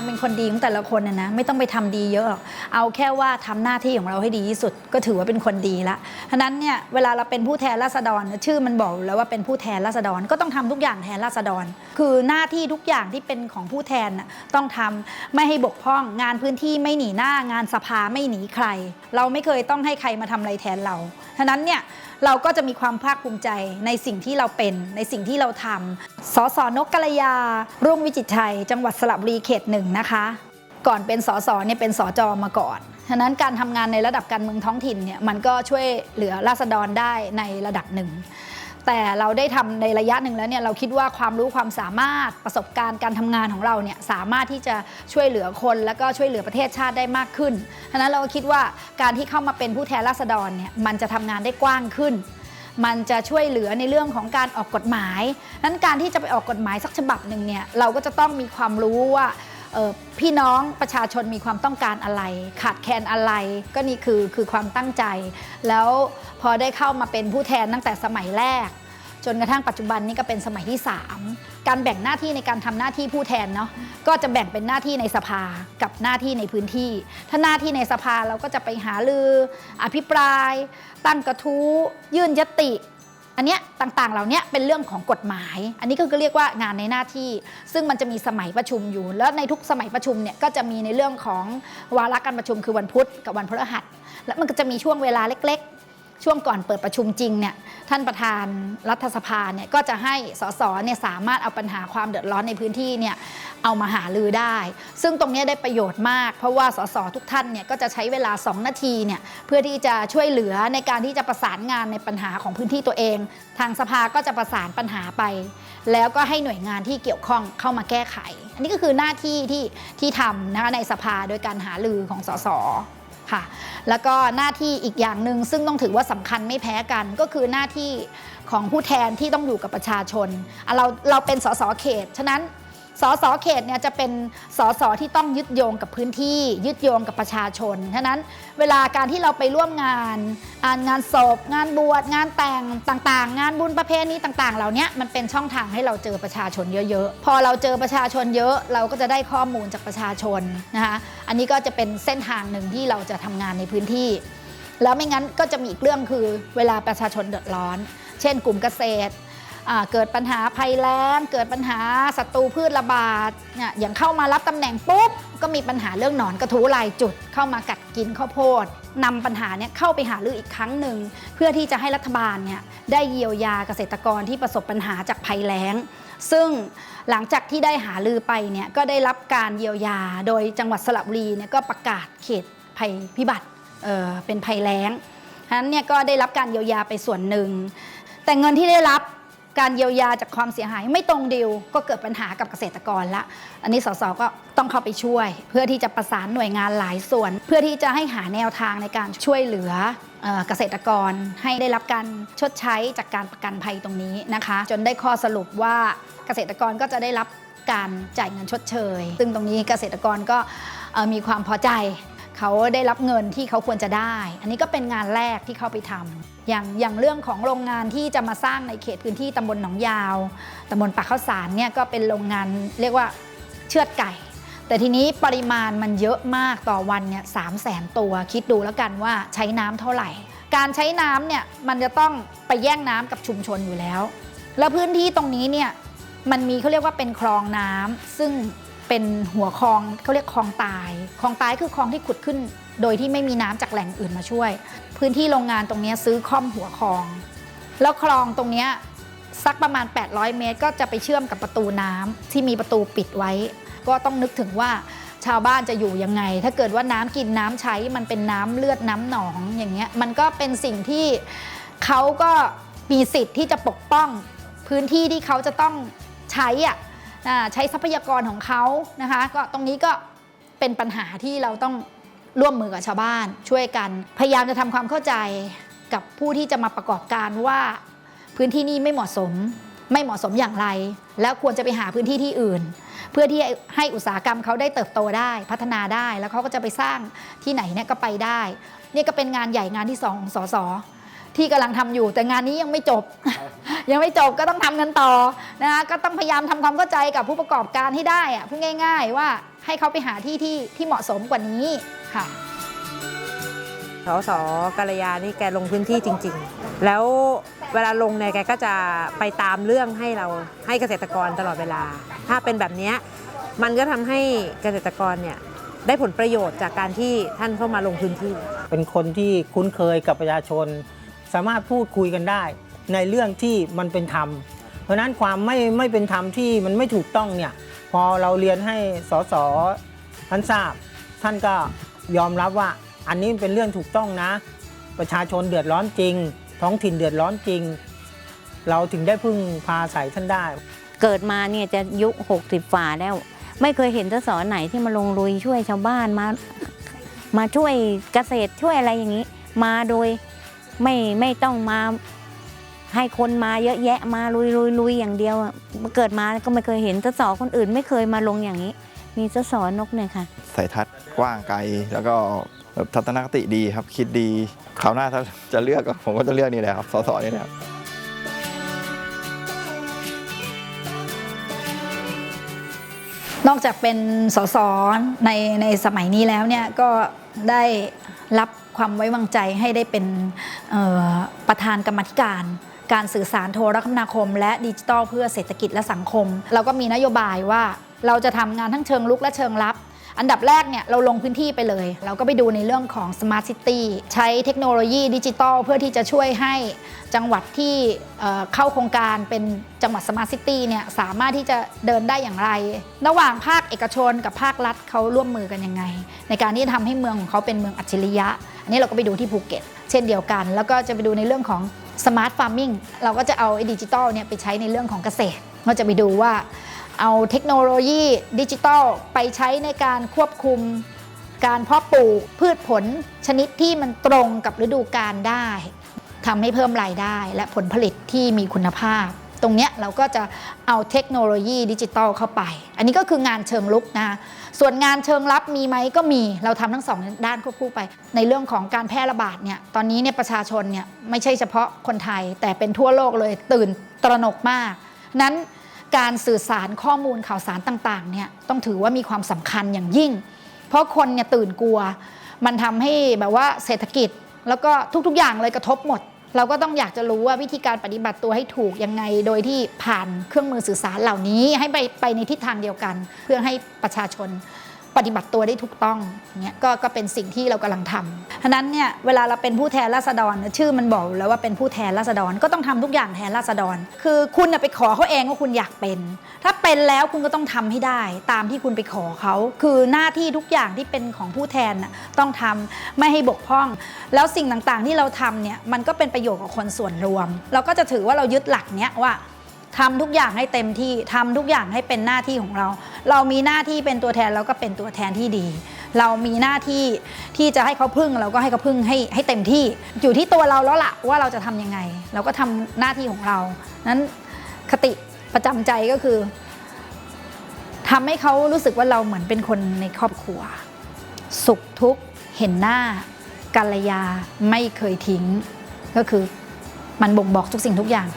การเป็นคนดีของแต่ละคนนะนะไม่ต้องไปทำดีเยอะหรอกเอาแค่ว่าทำหน้าที่ของเราให้ดีที่สุด ก็ถือว่าเป็นคนดีละฉะนั้นเนี่ยเวลาเราเป็นผู้แทนราษฎรชื่อมันบอกอยู่แล้วว่าเป็นผู้แทนราษฎรก็ต้องทำทุกอย่างแทนราษฎร คือหน้าที่ทุกอย่างที่เป็นของผู้แทนต้องทำไม่ให้บกพร่องงานพื้นที่ไม่หนีหน้างานสภาไม่หนีใคร เราไม่เคยต้องให้ใครมาทำอะไรแทนเราฉะนั้นเนี่ย เราก็จะมีความภาคภูมิใจในสิ่งที่เราเป็นในสิ่งที่เราทำสสนกกะลยา รุ่งวิจิตรชัย จังหวัดสระบุรีเขตหนึ่งนะคะ ก่อนเป็นสสเนี่ยเป็นสจมาก่อนฉะนั้นการทำงานในระดับการเมืองท้องถิ่นเนี่ยมันก็ช่วยเหลือราษฎรได้ในระดับหนึ่ง แต่เราได้ทำในระยะหนึ่งแล้วเนี่ยเราคิดว่าความรู้ความสามารถประสบการณ์การทำงานของเราเนี่ยสามารถที่จะช่วยเหลือคนแล้วก็ช่วยเหลือประเทศชาติได้มากขึ้นฉะนั้นเราก็คิดว่าการที่เข้ามาเป็นผู้แทนราษฎรเนี่ยมันจะทำงานได้กว้างขึ้น มันจะช่วยเหลือในเรื่องของการออกกฎหมายนั้นการที่จะไปออกกฎหมายสักฉบับหนึ่งเนี่ยเราก็จะต้องมีความรู้ว่า พี่น้องประชาชนมีความต้องการอะไร ขาดแคลนอะไร ก็นี่คือคือความตั้งใจ แล้วพอได้เข้ามาเป็นผู้แทนตั้งแต่สมัยแรก จนกระทั่งปัจจุบันนี้ก็เป็นสมัยที่ 3 การแบ่งหน้าที่ในการทำหน้าที่ผู้แทนเนาะก็จะแบ่งเป็นหน้าที่ในสภากับหน้าที่ในพื้นที่ ถ้าหน้าที่ในสภาเราก็จะไปหาลือ อภิปราย ตั้งกระทู้ยื่นยติ อันเนี้ยต่างๆ เหล่านี้เป็นเรื่องของกฎหมาย อันนี้ก็เรียกว่างานในหน้าที่ ซึ่งมันจะมีสมัยประชุมอยู่ แล้วในทุกสมัยประชุมเนี่ยก็จะมีในเรื่องของวาระการประชุมคือวันพุธกับวันพฤหัส แล้วมันก็จะมีช่วงเวลาเล็ก ๆ ช่วงก่อนเปิดประชุมจริงเนี่ย ท่านประธานรัฐสภาเนี่ยก็จะให้สสเนี่ยสามารถเอาปัญหาความเดือดร้อนในพื้นที่เนี่ยเอามาหาลือได้ ซึ่งตรงนี้ได้ประโยชน์มาก เพราะว่าสสทุกท่านเนี่ยก็จะใช้เวลา 2 นาทีเนี่ยเพื่อที่จะช่วยเหลือในการที่จะประสานงานในปัญหาของพื้นที่ตัวเอง ทางสภาก็จะประสานปัญหาไป แล้วก็ให้หน่วยงานที่เกี่ยวข้องเข้ามาแก้ไข อันนี้ก็คือหน้าที่ที่ที่ทำนะคะในสภาโดยการหาลือของสส ค่ะ แล้วก็หน้าที่อีกอย่างหนึ่งซึ่งต้องถือว่าสำคัญไม่แพ้กันก็คือหน้าที่ของผู้แทนที่ต้องอยู่กับประชาชน เราเราเป็นสสเขต ฉะนั้น สสเขตเนี่ยจะเป็นสสที่ต้องยึดโยงกับพื้นที่ ยึดโยงกับประชาชนฉะนั้นเวลาการที่เราไปร่วมงานงานศพ งานบวชงานแต่งต่างๆ งานบุญประเพณีต่างๆ เหล่านี้มันเป็นช่องทางให้เราเจอประชาชนเยอะๆ พอเราเจอประชาชนเยอะเราก็จะได้ข้อมูลจากประชาชนนะคะอันนี้ก็จะเป็นเส้นทางหนึ่งที่เราจะทำงานในพื้นที่ แล้วไม่งั้นก็จะมีอีกเรื่องคือเวลาประชาชนเดือดร้อน เช่น กลุ่มเกษตร เกิดปัญหาภัยแล้ง เกิดปัญหาศัตรูพืชระบาดเนี่ยอย่างเข้ามารับตำแหน่งปุ๊บ ก็มีปัญหาเรื่องหนอนกระทู้ลายจุด เข้ามากัดกินข้าวโพดนำปัญหาเนี่ยเข้าไปหารืออีกครั้งหนึ่ง เพื่อที่จะให้รัฐบาลเนี่ยได้เยียวยาเกษตรกรที่ประสบปัญหาจากภัยแล้ง ซึ่งหลังจากที่ได้หาลือไปเนี่ยก็ได้รับการเยียวยา โดยจังหวัดสระบุรีเนี่ยก็ประกาศเขตภัยพิบัติเอ่อเป็นภัยแล้งฉะนั้นเนี่ยก็ได้รับการเยียวยาไปส่วนหนึ่ง แต่เงินที่ได้รับ การเยียวยาจากความเสียหายไม่ตรงดีลก็เกิดปัญหากับเกษตรกรละ อันนี้สสก็ต้องเข้าไปช่วย เพื่อที่จะประสานหน่วยงานหลายส่วน เพื่อที่จะให้หาแนวทางในการช่วยเหลือเกษตรกรให้ได้รับการชดใช้จากการประกันภัยตรงนี้นะคะ จนได้ข้อสรุปว่าเกษตรกรก็จะได้รับการจ่ายเงินชดเชย ซึ่งตรงนี้เกษตรกรก็มีความพอใจ เขาได้รับเงินที่เขาควรจะได้ อันนี้ก็เป็นงานแรกที่เขาไปทำอย่างอย่างเรื่องของโรงงานที่จะมาสร้างในเขตพื้นที่ตำบลหนองยาวตำบลปากข้าวสารเนี่ยก็เป็นโรงงานเรียกว่าเชือดไก่ แต่ทีนี้ปริมาณมันเยอะมากต่อวันเนี่ยสามแสนตัวคิดดูแล้วกันว่าใช้น้ำเท่าไหร่ การใช้น้ำเนี่ยมันจะต้องไปแย่งน้ำกับชุมชนอยู่แล้ว แล้วพื้นที่ตรงนี้เนี่ยมันมีเขาเรียกว่าเป็นคลองน้ำซึ่ง เป็นหัวคลองเขาเรียกคลองตายคลองตายคือคลองที่ขุดขึ้น โดยที่ไม่มีน้ำจากแหล่งอื่นมาช่วย พื้นที่โรงงานตรงนี้ซื้อค่อมหัวคลอง แล้วคลองตรงนี้สักประมาณ 800 เมตร ก็จะไปเชื่อมกับประตูน้ำที่มีประตูปิดไว้ ก็ต้องนึกถึงว่าชาวบ้านจะอยู่ยังไง ถ้าเกิดว่าน้ำกินน้ำใช้มันเป็นน้ำเลือดน้ำหนองอย่างเงี้ยมันก็เป็นสิ่งที่เขาก็มีสิทธิ์ที่จะปกป้อง พื้นที่ที่เขาจะต้องใช้อะอ่า ใช้ทรัพยากรของเขานะคะก็ตรงนี้ก็เป็นปัญหาที่เราต้องร่วมมือกับชาวบ้าน ช่วยกัน พยายามจะทำความเข้าใจกับผู้ที่จะมาประกอบการว่าพื้นที่นี้ไม่เหมาะสม ไม่เหมาะสมอย่างไร แล้วควรจะไปหาพื้นที่ที่อื่น เพื่อที่ให้อุตสาหกรรมเขาได้เติบโตได้พัฒนาได้ แล้วเขาก็จะไปสร้างที่ไหนเนี่ยก็ไปได้ นี่ก็เป็นงานใหญ่งานที่สองของสสที่กำลังทำอยู่ แต่งานนี้ยังไม่จบ ยังไม่จบก็ต้องทำกันต่อนะคะก็ต้องพยายามทำความเข้าใจกับผู้ประกอบการให้ได้อะพูดง่าย ๆ ว่าให้เขาไปหาที่ที่ที่เหมาะสมกว่านี้ค่ะสสกัลยานี่แกลงพื้นที่จริง ๆ แล้วเวลาลงเนี่ยแกก็จะไปตามเรื่องให้เราให้เกษตรกรตลอดเวลา ถ้าเป็นแบบเนี้ยมันก็ทำให้เกษตรกรเนี่ยได้ผลประโยชน์จากการที่ท่านเข้ามาลงพื้นที่ เป็นคนที่คุ้นเคยกับประชาชน สามารถพูดคุยกันได้ ในเรื่องที่มันเป็นธรรม เพราะนั้นความไม่ไม่เป็นธรรมที่มันไม่ถูกต้องเนี่ยพอเราเรียนให้สสท่านทราบ ท่านก็ยอมรับว่าอันนี้เป็นเรื่องถูกต้องนะ ประชาชนเดือดร้อนจริง ท้องถิ่นเดือดร้อนจริง เราถึงได้พึ่งพาใส่ท่านได้ เกิดมาเนี่ยจะยุค60ฝ่าแล้ว ไม่เคยเห็นสสไหนที่มาลงลุยช่วยชาวบ้านมามาช่วยเกษตรช่วยอะไรอย่างนี้ มาโดยไม่ไม่ต้องมา ให้คนมาเยอะแยะมาลุยลุยลุยอย่างเดียวอะเกิดมาก็ไม่เคยเห็นสสคนอื่นไม่เคยมาลงอย่างนี้ มีสสนกเนี่ยค่ะสายทัศน์กว้างไกลแล้วก็แบบทัศนคติดีครับคิดดีคราวหน้าถ้าจะเลือกก็ผมก็จะเลือกนี่แหละครับสสนี่แหละครับนอกจากเป็นสสในในสมัยนี้แล้วเนี่ยก็ได้รับความไว้วางใจให้ได้เป็นเอ่อประธานกรรมาธิการ การสื่อสารโทรคมนาคม และดิจิทัลเพื่อเศรษฐกิจและสังคม เราก็มีนโยบายว่าเราจะทำงานทั้งเชิงลุกและเชิงรับ อันดับแรกเนี่ยเราลงพื้นที่ไปเลย เราก็ไปดูในเรื่องของ Smart City ใช้เทคโนโลยีดิจิทัลเพื่อที่จะช่วยให้จังหวัดที่เเข้าโครงการเป็นจังหวัด Smart City เนี่ยสามารถที่จะเดินได้อย่างไร ระหว่างภาคเอกชนกับภาครัฐเขาร่วมมือกันยังไง ในการที่จะทำให้เมืองของเขาเป็นเมืองอัจฉริยะ อันนี้เราก็ไปดูที่ภูเก็ต เช่นเดียวกัน แล้วก็จะไปดูในเรื่องของ สมาร์ทฟาร์มิงเราก็จะเอาดิจิทัลเนี่ยไปใช้ในเรื่องของเกษตรเราจะไปดูว่าเอาเทคโนโลยีดิจิทัลไปใช้ในการควบคุมการเพาะปลูกพืชผลชนิดที่มันตรงกับฤดูกาลได้ทำให้เพิ่มรายได้และผลผลิตที่มีคุณภาพ ตรงเนี้ยเราก็จะเอาเทคโนโลยีดิจิทัลเข้าไป อันนี้ก็คืองานเชิงลุกนะส่วนงานเชิงรับมีไหมก็มีเราทำทั้งสองด้านควบคู่ไป ในเรื่องของการแพร่ระบาดเนี่ยตอนนี้เนี่ยประชาชนเนี่ยไม่ใช่เฉพาะคนไทย แต่เป็นทั่วโลกเลยตื่นตระหนกมาก นั้นการสื่อสารข้อมูลข่าวสารต่างๆเนี่ยต้องถือว่ามีความสำคัญอย่างยิ่ง เพราะคนเนี่ยตื่นกลัว มันทำให้แบบว่าเศรษฐกิจแล้วก็ทุกๆอย่างเลยกระทบหมด เราก็ต้องอยากจะรู้ว่าวิธีการปฏิบัติตัวให้ถูกยังไง โดยที่ผ่านเครื่องมือสื่อสารเหล่านี้ให้ไปไปในทิศทางเดียวกัน เพื่อให้ประชาชน ปฏิบัติตัวได้ถูกต้องเนี่ยก็ก็เป็นสิ่งที่เรากำลังทำฉะนั้นเนี่ยเวลาเราเป็นผู้แทนราษฎรชื่อมันบอกแล้วว่าเป็นผู้แทนราษฎรก็ต้องทำทุกอย่างแทนราษฎร คือคุณไปขอเขาเองว่าคุณอยากเป็น ถ้าเป็นแล้วคุณก็ต้องทำให้ได้ ตามที่คุณไปขอเขา คือหน้าที่ทุกอย่างที่เป็นของผู้แทนน่ะต้องทำไม่ให้บกพร่อง แล้วสิ่งต่างๆที่เราทำเนี่ยมันก็เป็นประโยชน์กับคนส่วนรวม เราก็จะถือว่าเรายึดหลักเนี้ยว่า ทำทุกอย่างให้เต็มที่ทำทุกอย่างให้เป็นหน้าที่ของเรา เรามีหน้าที่เป็นตัวแทนเราก็เป็นตัวแทนที่ดี เรามีหน้าที่ที่จะให้เขาพึ่งเราก็ให้เขาพึ่งให้ให้เต็มที่ อยู่ที่ตัวเราแล้วล่ะว่าเราจะทำยังไง เราก็ทำหน้าที่ของเรา นั้นคติประจำใจก็คือทำให้เขารู้สึกว่าเราเหมือนเป็นคนในครอบครัว สุขทุกข์เห็นหน้ากัลยาไม่เคยทิ้ง ก็คือมันบ่งบอกทุกสิ่งทุกอย่าง